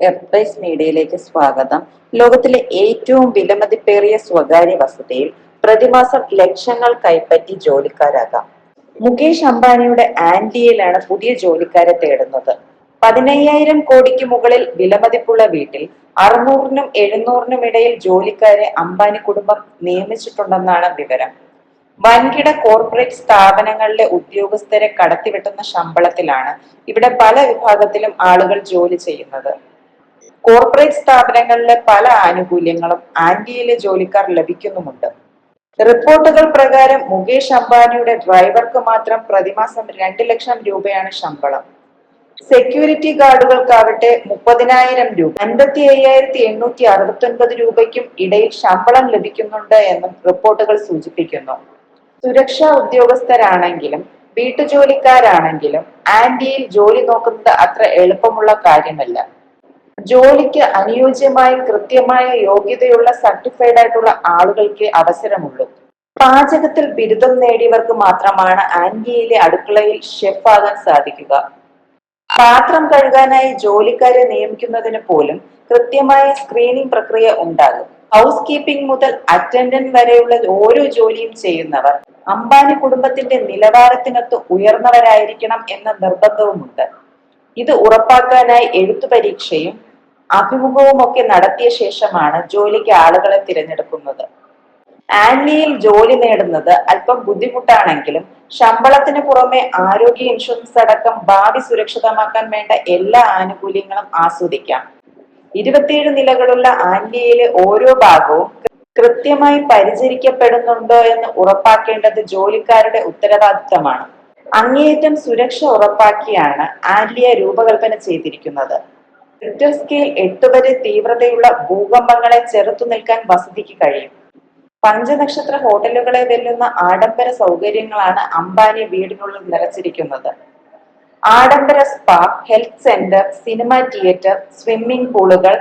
എർപ്രൈസ് മീഡിയയിലേക്ക് സ്വാഗതം. ലോകത്തിലെ ഏറ്റവും വിലമതിപ്പേറിയ സ്വകാര്യ വസതിയിൽ പ്രതിമാസം ലക്ഷങ്ങൾ കൈപ്പറ്റി ജോലിക്കാരാകാം. മുകേഷ് അംബാനിയുടെ ആന്റിയയിലാണ് പുതിയ ജോലിക്കാരെ തേടുന്നത്. പതിനയ്യായിരം കോടിക്ക് മുകളിൽ വിലമതിപ്പുള്ള വീട്ടിൽ അറുന്നൂറിനും എഴുന്നൂറിനും ഇടയിൽ ജോലിക്കാരെ അംബാനി കുടുംബം നിയമിച്ചിട്ടുണ്ടെന്നാണ് വിവരം. വൻകിട കോർപ്പറേറ്റ് സ്ഥാപനങ്ങളിലെ ഉദ്യോഗസ്ഥരെ കടത്തിവെട്ടുന്ന ശമ്പളത്തിലാണ് ഇവിടെ പല വിഭാഗത്തിലും ആളുകൾ ജോലി ചെയ്യുന്നത്. കോർപ്പറേറ്റ് സ്ഥാപനങ്ങളിലെ പല ആനുകൂല്യങ്ങളും ആന്റിയിലെ ജോലിക്കാർ ലഭിക്കുന്നുമുണ്ട്. റിപ്പോർട്ടുകൾ പ്രകാരം മുകേഷ് അംബാനിയുടെ ഡ്രൈവർക്ക് മാത്രം പ്രതിമാസം രണ്ട് ലക്ഷം രൂപയാണ് ശമ്പളം. സെക്യൂരിറ്റി ഗാർഡുകൾക്കാവട്ടെ മുപ്പതിനായിരം രൂപ. അൻപത്തി അയ്യായിരത്തി എണ്ണൂറ്റി അറുപത്തി ഒൻപത് രൂപയ്ക്കും ഇടയിൽ ശമ്പളം ലഭിക്കുന്നുണ്ട് എന്നും റിപ്പോർട്ടുകൾ സൂചിപ്പിക്കുന്നു. സുരക്ഷാ ഉദ്യോഗസ്ഥരാണെങ്കിലും വീട്ടുജോലിക്കാരാണെങ്കിലും ആന്റിയിൽ ജോലി നോക്കുന്നത് അത്ര എളുപ്പമുള്ള കാര്യമല്ല. ജോലിക്ക് അനുയോജ്യമായ കൃത്യമായ യോഗ്യതയുള്ള സർട്ടിഫൈഡ് ആയിട്ടുള്ള ആളുകൾക്ക് അവസരമുള്ളൂ. പാചകത്തിൽ ബിരുദം നേടിയവർക്ക് മാത്രമാണ് ആന്റിയയിലെ അടുക്കളയിൽ ഷെഫ് ആകാൻ സാധിക്കുക. പാത്രം കഴുകാനായി ജോലിക്കാരെ നിയമിക്കുന്നതിന് പോലും കൃത്യമായ സ്ക്രീനിംഗ് പ്രക്രിയ ഉണ്ടാകും. ഹൗസ് കീപ്പിംഗ് മുതൽ അറ്റൻഡന്റ് വരെയുള്ള ഓരോ ജോലിയും ചെയ്യുന്നവർ അംബാനി കുടുംബത്തിന്റെ നിലവാരത്തിനൊത്ത് ഉയർന്നവരായിരിക്കണം എന്ന നിർബന്ധവുമുണ്ട്. ഇത് ഉറപ്പാക്കാനായി എഴുത്തു പരീക്ഷയും അഭിമുഖവും ഒക്കെ നടത്തിയ ശേഷമാണ് ജോലിക്ക് ആളുകളെ തിരഞ്ഞെടുക്കുന്നത്. ആൻലിയിൽ ജോലി നേടുന്നത് അല്പം ബുദ്ധിമുട്ടാണെങ്കിലും ശമ്പളത്തിന് പുറമെ ആരോഗ്യ ഇൻഷുറൻസ് അടക്കം ഭാവി സുരക്ഷിതമാക്കാൻ വേണ്ട എല്ലാ ആനുകൂല്യങ്ങളും ആസ്വദിക്കാം. ഇരുപത്തിയേഴ് നിലകളുള്ള ആൻലിയയിലെ ഓരോ ഭാഗവും കൃത്യമായി പരിചരിക്കപ്പെടുന്നുണ്ടോ എന്ന് ഉറപ്പാക്കേണ്ടത് ജോലിക്കാരുടെ ഉത്തരവാദിത്തമാണ്. അങ്ങേയറ്റം സുരക്ഷ ഉറപ്പാക്കിയാണ് ആൻലിയ രൂപകൽപ്പന ചെയ്തിരിക്കുന്നത്. റിക്ടർ സ്കെയിൽ എട്ട് വരെ തീവ്രതയുള്ള ഭൂകമ്പങ്ങളെ ചെറുത്തു നിൽക്കാൻ വസതിക്ക് കഴിയും. പഞ്ചനക്ഷത്ര ഹോട്ടലുകളെ വെല്ലുന്ന ആഡംബര സൗകര്യങ്ങളാണ് അംബാനി വീടിനുള്ളിൽ നിറച്ചിരിക്കുന്നത്. ആഡംബര spa health centre cinema theatre swimming പൂളുകൾ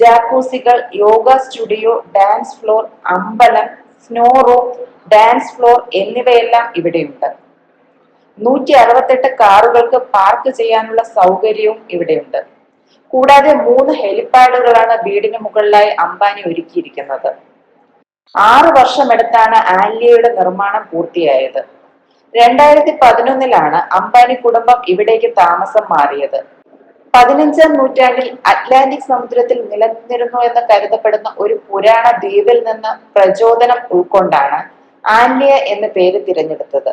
ജാക്കൂസികൾ യോഗ സ്റ്റുഡിയോ ഡാൻസ് ഫ്ലോർ അമ്പലം സ്നോ റൂം ഡാൻസ് ഫ്ലോർ എന്നിവയെല്ലാം ഇവിടെയുണ്ട്. നൂറ്റി അറുപത്തെട്ട് കാറുകൾക്ക് പാർക്ക് ചെയ്യാനുള്ള സൗകര്യവും ഇവിടെയുണ്ട്. കൂടാതെ മൂന്ന് ഹെലിപ്പാഡുകളാണ് വീടിന് മുകളിലായി അംബാനി ഒരുക്കിയിരിക്കുന്നത്. ആറ് വർഷമെടുത്താണ് ആലിയയുടെ നിർമ്മാണം പൂർത്തിയായത്. രണ്ടായിരത്തി പതിനൊന്നിലാണ് അംബാനി കുടുംബം ഇവിടേക്ക് താമസം മാറിയത്. പതിനഞ്ചാം നൂറ്റാണ്ടിൽ അറ്റ്ലാന്റിക് സമുദ്രത്തിൽ നിലനിന്നിരുന്നു എന്ന് കരുതപ്പെടുന്ന ഒരു പുരാണ ദ്വീപിൽ നിന്ന് പ്രചോദനം ഉൾക്കൊണ്ടാണ് ആൻലിയ എന്ന പേര് തിരഞ്ഞെടുത്തത്.